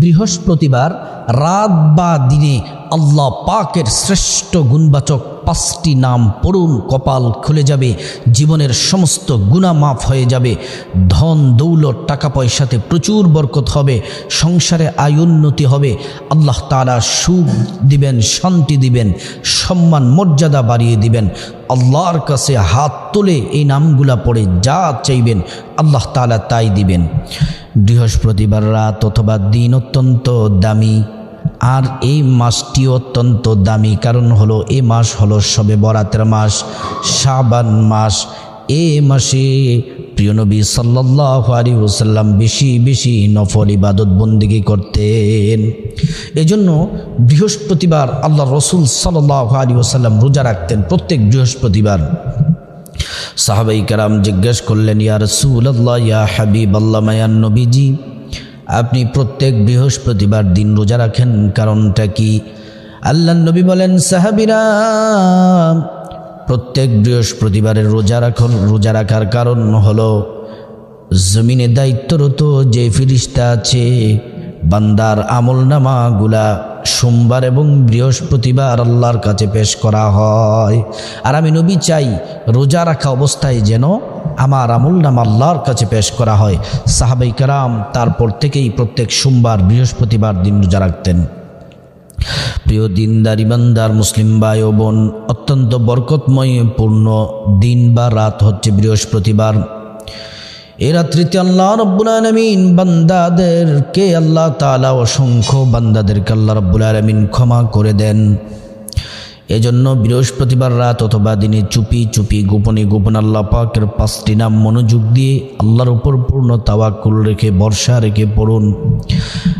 বৃহস্পতিবার রাত বা দিনে আল্লাহ পাকের শ্রেষ্ঠ গুণবাচক পাঁচটি নাম পড়ুন, কপাল খুলে যাবে, জীবনের সমস্ত গুণা মাফ হয়ে যাবে, ধন, দৌলত, টাকা পয়সাতে প্রচুর বরকত হবে, সংসারে আয়োন্নতি হবে, আল্লাহ তালা সুখ দিবেন, শান্তি দিবেন, সম্মান, মর্যাদা বাড়িয়ে দিবেন, আল্লাহর কাছে হাত তুলে এই নামগুলা পড়ে যা চাইবেন, আল্লাহ তালা তাই দিবেন। বৃহস্পতিবার রাত অথবা দিন অত্যন্ত দামি। আর এই মাসটি অত্যন্ত দামি কারণ হলো এ মাস হলো সবে বরাতের মাস, শাবান মাস। এ মাসে প্রিয় নবী সাল্লাহ আলী ওসাল্লাম বেশি বেশি নফল ইবাদত বন্দিগি করতেন। এজন্য বৃহস্পতিবার আল্লাহ রসুল সাল্লাহ আলী ওসাল্লাম রোজা রাখতেন প্রত্যেক বৃহস্পতিবার। সাহাবাই কারাম জিজ্ঞেস করলেন, ইয়া রসুল আল্লাহ ইয়া হাবিব আল্লাহ মায়ান নবীজি, আপনি প্রত্যেক বৃহস্পতিবার দিন রোজা রাখেন, কারণটা কি? আল্লাহ নবী বলেন, সাহাবিরা, প্রত্যেক বৃহস্পতিবারের রোজা রাখন, রোজা রাখার কারণ হলো, জমিনে দায়িত্বরত যে ফিরিস্তা আছে বান্দার আমল নামাগুলা সোমবার এবং বৃহস্পতিবার আল্লাহর কাছে পেশ করা হয়। আর আমি নবী চাই, রোজা রাখা অবস্থায় যেন আমার আমল নাম আল্লাহর কাছে পেশ করা হয়। সাহাবাই কারাম তারপর থেকেই প্রত্যেক সোমবার, বৃহস্পতিবার দিন রোজা রাখতেন। প্রিয় দিনদার ইমানদার মুসলিম ভাই ও বোন, অত্যন্ত বরকতময় পূর্ণ দিন বা রাত হচ্ছে বৃহস্পতিবার। এ রাত্রিতে আল্লাহ রব্বুল আলমিন বান্দাদেরকে আল্লাহ তালা অসংখ্য বান্দাদেরকে আল্লাহ রব্বুল আলমিন ক্ষমা করে দেন। এজন্য বৃহস্পতিবার রাত অথবা দিনে চুপি চুপি গোপনে গোপন আল্লাহ পাকের পাঁচটি নাম মনোযোগ দিয়ে আল্লাহর উপর পূর্ণ তাওয়াক্কুল রেখে বর্ষা রেখে পড়ুন।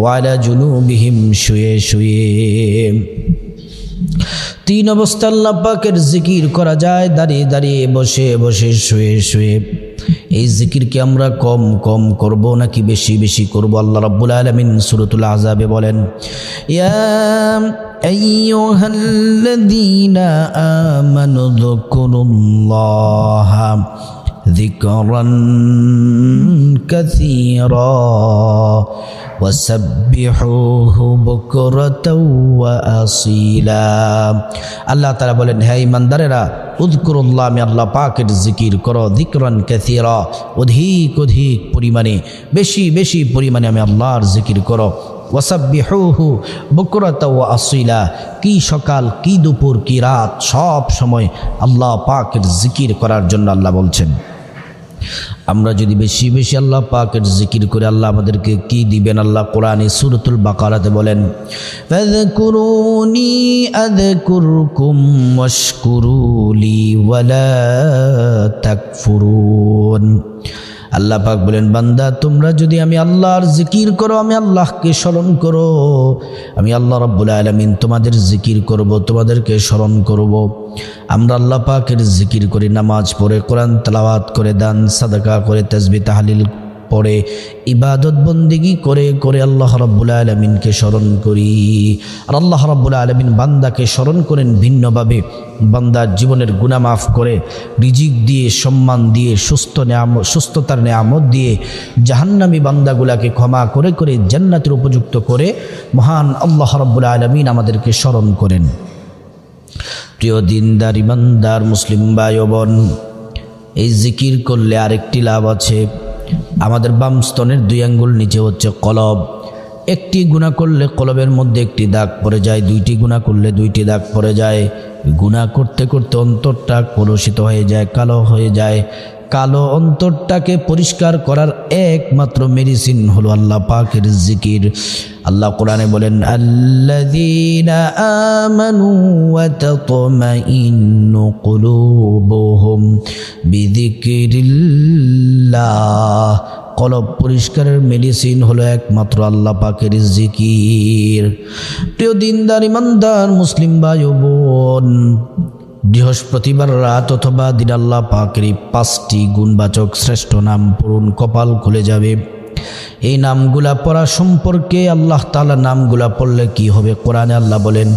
ওয়ালা জুনুবিহিম শুয়ে শুয়ে। তিন অবস্থা আল্লাহ পাকের জিকির করা যায়, দাঁড়িয়ে দাঁড়িয়ে, বসে বসে, শুয়ে শুয়ে। এই জিকিরকে আমরা কম কম করব নাকি বেশি বেশি করব? আল্লাহ রাব্বুল আলামিন সূরাতুল আযাবে বলেন, ইয়া আইয়ুহাল্লাযীনা আমানু যকুরুল্লাহ যিকরান কাসীরা। ওয়াসাব্বিহুহু বুকরাতাও ওয়া আসিলা। আল্লাহ তারা বলেন, হে ইমানদারেরা উদকুরুল্লাহ আমি আল্লাহ পাকের জিকির করো দিকরণ কেথিরা অধিক অধিক পরিমাণে, বেশি বেশি পরিমাণে আমি আল্লাহর জিকির করো। ওয়াসাব্বিহুহু বকরতা ও আসিলা। কী সকাল, কি দুপুর, কি রাত, সব সময় আল্লাহ পাকের জিকির করার জন্য আল্লাহ বলছেন। আমরা যদি বেশি বেশি আল্লাহ পাকের জিকির করে আল্লাহ আমাদেরকে কি দিবেন? আল্লাহ কোরআনে সুরতুল বাকারাতে বলেন, ফাযকুরুনি ওয়ালা আল্লাহ পাক বলেন, বান্দা, তোমরা যদি আমি আল্লাহর জিকির করো, আমি আল্লাহকে স্মরণ করো। আমি আল্লাহ রব্বুল আলমিন তোমাদের জিকির করব, তোমাদেরকে স্মরণ করব। আমরা আল্লাহ পাকের জিকির করি, নামাজ পড়ে, কোরআন তালাওয়াত করে, দান, সাদাকা করে তেজবি তাহালিল পড়ে, ইবাদত বন্দিগি করে করে আল্লাহ রব্বুল আলমিনকে স্মরণ করি। আর আল্লাহ রব্বুল আলমিন বান্দাকে স্মরণ করেন ভিন্নভাবে। বান্দার জীবনের গুণা মাফ করে, রিজিক দিয়ে, সম্মান দিয়ে, সুস্থ নেয়াম সুস্থতার নেয়ামত দিয়ে জাহান্নামি বান্দাগুলাকে ক্ষমা করে করে জান্নাতের উপযুক্ত করে মহান আল্লাহ রব্বুল আলমিন আমাদেরকে স্মরণ করেন। প্রিয় দিনদার ইমানদার মুসলিম ভাই ও বোন, এই জিকির করলে আরেকটি লাভ আছে। আমাদের বাম স্তনের দুই আঙ্গুল নিচে হচ্ছে কলব। একটি গুণা করলে কলবের মধ্যে একটি দাগ পড়ে যায়, দুইটি গুণা করলে দুইটি দাগ পড়ে যায়। গুণা করতে করতে অন্তরটা কলুষিত হয়ে যায়, কালো হয়ে যায়। কালো অন্তরটাকে পরিষ্কার করার একমাত্র মেডিসিন হলো আল্লাহ পাকের জিকির। আল্লাহ কোরআনে বলেন, আল্লাযীনা আমানু কলব পরিষ্কারের মেডিসিন হলো একমাত্র আল্লাহ পাকের জিকির। প্রিয় দিনদার, ইমানদার, মুসলিম ভাই বোন বৃহস্পতিবার রাত অথবা দিনাল্লা পাকের পাঁচটি গুণবাচক শ্রেষ্ঠ নাম পূরণ কপাল খুলে যাবে। এই নামগুলা পড়া সম্পর্কে আল্লাহ তালা নামগুলা পড়লে কি হবে? কোরআনে আল্লাহ বলেন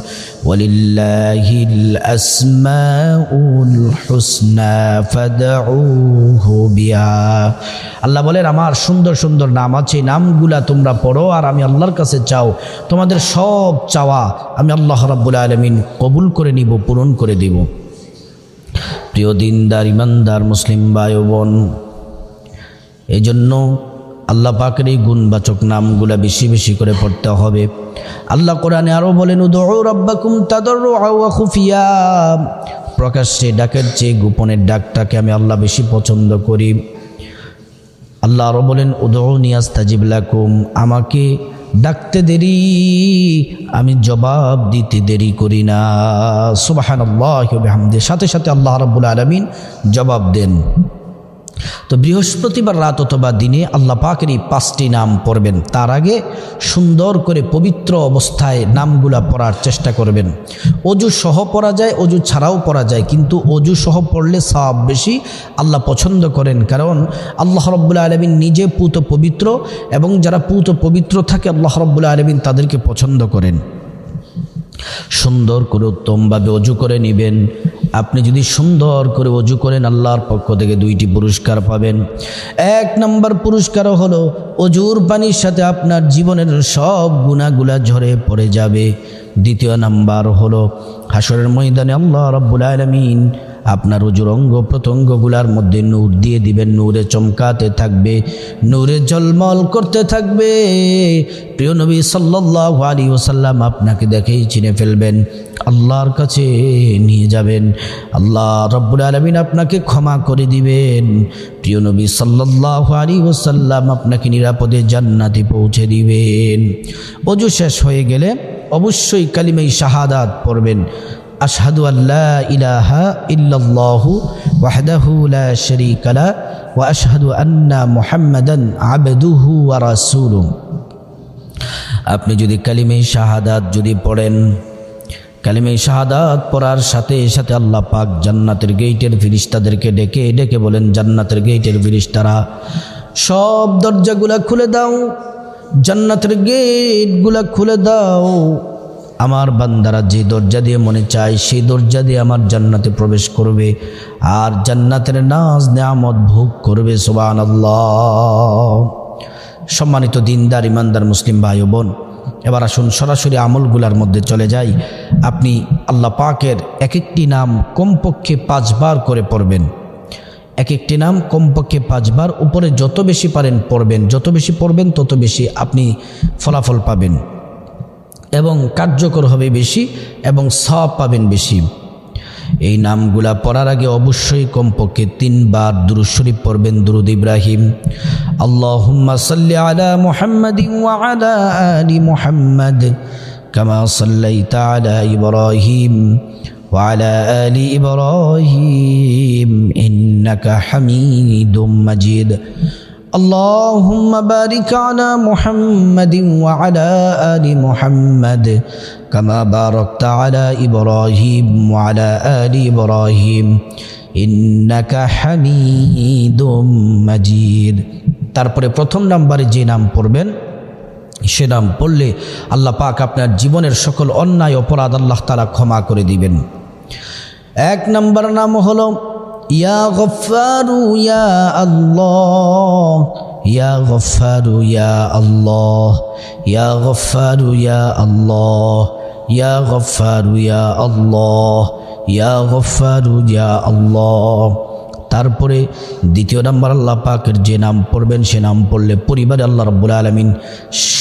আল্লাহ বলেন, আমার সুন্দর সুন্দর নাম আছে নামগুলা তোমরা পড়ো আর আমি আল্লাহর কাছে চাও। তোমাদের সব চাওয়া আমি আল্লাহ রাব্বুল আলমিন কবুল করে নিব, পূরণ করে দিব। প্রিয় দিনদার, ইমানদার, মুসলিম বায়ু বোন এই জন্য আল্লাহ পাকের এই গুণবাচক নামগুলা বেশি বেশি করে পড়তে হবে। আল্লাহ কোরআনে আরও বলেন রব্বাকুম তাদর খুফিয়া। প্রকাশ্যে ডাকের চেয়ে গোপনের ডাকটাকে আমি আল্লাহ বেশি পছন্দ করি। আল্লাহ আরও বলেন উদৌ নিয়াজ তাজিবলাকুম আমাকে ডাকতে দেরি, আমি জবাব দিতে দেরি করি না। সুবাহান সাথে সাথে আল্লাহ রব্বুল আলমিন জবাব দেন। তো বৃহস্পতিবার রাত অথবা দিনে আল্লাহ পাকের এই পাঁচটি নাম পড়বেন। তার আগে সুন্দর করে পবিত্র অবস্থায় নামগুলা পড়ার চেষ্টা করবেন। অজু সহ পড়া যায়, অজু ছাড়াও পড়া যায়, কিন্তু অজু সহ পড়লে সব বেশি আল্লাহ পছন্দ করেন। কারণ আল্লাহ রব্বুল্লা আলমিন নিজে পুত পবিত্র এবং যারা পুত পবিত্র থাকে আল্লাহ রব্বুল্লা আলমিন তাদেরকে পছন্দ করেন। সুন্দর করে উত্তমভাবে অজু করে নেবেন। আপনি যদি সুন্দর করে অজু করেন, আল্লাহর পক্ষ থেকে দুইটি পুরস্কার পাবেন। এক নম্বর পুরস্কার হলো, অজুর পানির সাথে আপনার জীবনের সব গুণাগুলা ঝরে পড়ে যাবে। দ্বিতীয় নাম্বার হলো হাসরের ময়দানে আল্লাহ রব্বুল আলমিন আপনার অজুর অঙ্গ প্রত্যঙ্গগুলার মধ্যে নূর দিয়ে দিবেন, নূরে চমকাতে থাকবে, নূরে জলমল করতে থাকবে। প্রিয় নবী সাল্লাহ আলী ওসাল্লাম আপনাকে দেখেই চিনে ফেলবেন, আল্লাহর কাছে নিয়ে যাবেন, আল্লাহ রব্বুল আলমিন আপনাকে ক্ষমা করে দিবেন। প্রিয় নবী সাল্লাহ আলী ওসাল্লাম আপনাকে নিরাপদে জান্নাতে পৌঁছে দিবেন। অজু শেষ হয়ে গেলে অবশ্যই কালিমাই শাহাদাত পড়বেন। আশহাদু আল্লাহ ইলাহা ইল্লাল্লাহু ওয়াহদাহু লা শারীকা লা ওয়া আশহাদু আন্না মুহাম্মাদান আবদুহু ওয়া রাসূলুহু। আপনি যদি কালিমে শাহাদাত যদি পড়েন, কালিমে শাহাদাত পড়ার সাথে সাথে আল্লাহ পাক জান্নাতের গেইটের ফিরিস্তাদেরকে ডেকে ডেকে বলেন, জান্নাতের গেইটের ফিরিস্তারা, সব দরজাগুলা খুলে দাও, জান্নাতের গেটগুলা খুলে দাও। আমার বান্দারা যে দরজা দিয়ে মনে চায়, সেই দরজা দিয়ে আমার জান্নাতে প্রবেশ করবে আর জান্নাতের নাজ নেয়ামত ভোগ করবে সোবান সম্মানিত দিনদার, ইমানদার মুসলিম ভাই বোন, এবার আসুন সরাসরি আমলগুলার মধ্যে চলে যাই। আপনি আল্লাহ পাকের এক একটি নাম কমপক্ষে পাঁচবার করে পড়বেন। এক একটি নাম কমপক্ষে পাঁচবার, উপরে যত বেশি পারেন পড়বেন, যত বেশি পড়বেন তত বেশি আপনি ফলাফল পাবেন। এবং কার্যকর হবে বেশি এবং সব পাবেন বেশি। এই নামগুলা পড়ার আগে অবশ্যই কমপক্ষে তিনবার দুরুশরীফ পড়বেন দুরুদ ইব্রাহিম। আল্লাহুম্মা সাল্লি আলা মুহাম্মাদ ওয়া আলা আলি মুহাম্মাদ কামা সাল্লাইতা আলা ইব্রাহিম ওয়া আলা আলি ইব্রাহিম ইন্নাকা হামিদুম মাজিদ। اللهم بارك على محمد وعلى آل محمد كما باركت على إبراهيم وعلى آل إبراهيم إنك حميد مجيد তারপরে প্রথম নাম্বারে যে নাম পড়বেন সে নাম পড়লে আল্লাহ পাক আপনার জীবনের সকল অন্যায় অপরাধ আল্লাহ তালা ক্ষমা করে দিবেন এক নম্বর নাম হলো ইয়া গফারু ইয়া আল্লাহ, ইয়া গফারু ইয়া আল্লাহ, ইয়া গফারু ইয়া আল্লাহ, ইয়া গফারু ইয়া আল্লাহ, ইয়া গফারু ইয়া আল্লাহ। তারপরে দ্বিতীয় নাম্বার আল্লাহ পাকের যে নাম পড়বেন, সে নাম পড়লে পরিবারে আল্লাহ রব্বুল আলমিন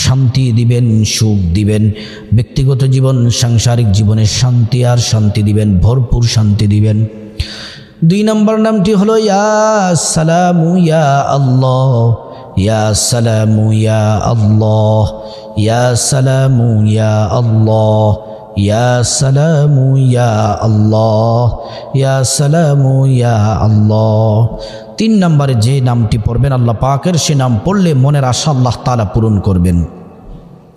শান্তি দিবেন, সুখ দিবেন, ব্যক্তিগত জীবন, সাংসারিক জীবনে শান্তি আর শান্তি দিবেন, ভরপুর শান্তি দিবেন। দুই নম্বর নামটি হলো, ইয়া আল্লাহ, ইয়া ইয়া আল্লাহ তিন নম্বরে যে নামটি পড়বেন, আল্লাহ পাকের সে নাম পড়লে মনের আশা আল্লাহ তালা পূরণ করবেন।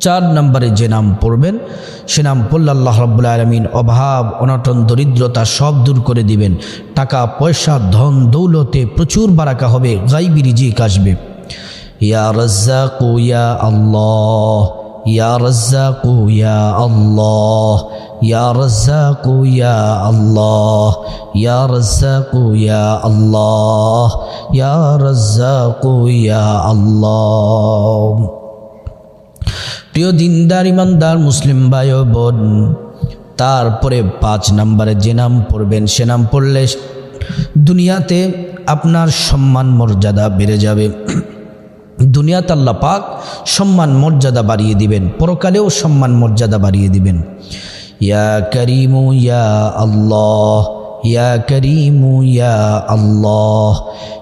চার নম্বরে যে নাম পড়বেন, সে নাম পড়লে আল্লাহ রব্বুল আলমিন অভাব, অনটন, দরিদ্রতা সব দূর করে দিবেন। টাকা, পয়সা, ধন, দৌলতে প্রচুর বারাকা হবে, গাইবি রিজিক আসবে। ইয়া রাজ্জাকু, ইয়া আল্লাহ, ইয়া রাজ্জাকু, ইয়া আল্লাহ, ইয়া রাজ্জাকু, ইয়া আল্লাহ, ইয়া রাজ্জাকু, ইয়া আল্লাহ, ইয়া রাজ্জাকু, ইয়া আল্লাহ। প্রিয় দিনদার, ইমানদার, মুসলিম ভাই বোন, তারপরে পাঁচ নম্বরে যে নাম পড়বেন, সে নাম পড়লে দুনিয়াতে আপনার সম্মান, মর্যাদা বেড়ে যাবে। দুনিয়াতে আল্লাহ পাক সম্মান, মর্যাদা বাড়িয়ে দিবেন। পরকালেও সম্মান, মর্যাদা বাড়িয়ে দিবেন। ইয়া করিমু ইয়া আল্লাহ, ইয়া করিমু ইয়া আল্লাহ,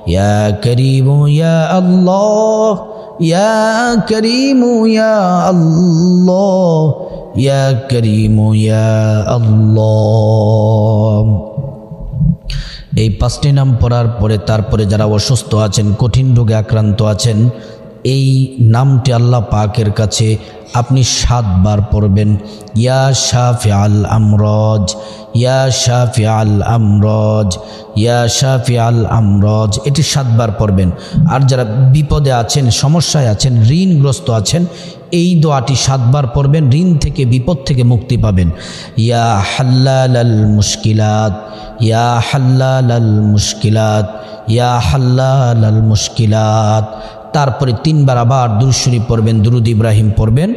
ইয়া করিমু ইয়া আল্লাহ। ইয়া করিমু ইয়া আল্লাহ, ইয়া করিমু ইয়া আল্লাহ। এই পাঁচটি নাম পড়ার পরে তারপরে যারা অসুস্থ আছেন, কঠিন রোগে আক্রান্ত আছেন এই নামটি আল্লাহ পাকের কাছে আপনি সাতবার পড়বেন। ইয়া শাফি আল আমরজ, ইয়া শাফি আল আমরজ, ইয়া শাফি আল আমরজ। এটি সাতবার পড়বেন। আর যারা বিপদে আছেন, সমস্যায় আছেন, ঋণগ্রস্ত আছেন, এই দোয়াটি সাতবার পড়বেন। ঋণ থেকে, বিপদ থেকে মুক্তি পাবেন। ইয়া হাল্লাল আল মুশকিলাত, ইয়া হাল্লাল আল মুশকিলাত, ইয়া হাল্লাল আল মুশকিলাত। তারপরে তিনবার আবার দুরুশরী পড়বেন, দুরুদ ইব্রাহিম পড়বেন,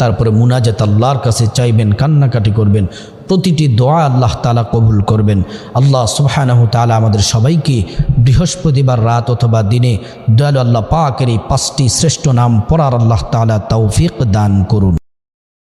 তারপরে মুনাজাত আল্লাহর কাছে চাইবেন, কান্নাকাটি করবেন, প্রতিটি দোয়া আল্লাহ তালা কবুল করবেন। আল্লাহ সুবাহানাহ তালা আমাদের সবাইকে বৃহস্পতিবার রাত অথবা দিনে দয়াল আল্লাহ পাকের এই পাঁচটি শ্রেষ্ঠ নাম পড়ার আল্লাহ তালা তৌফিক দান করুন।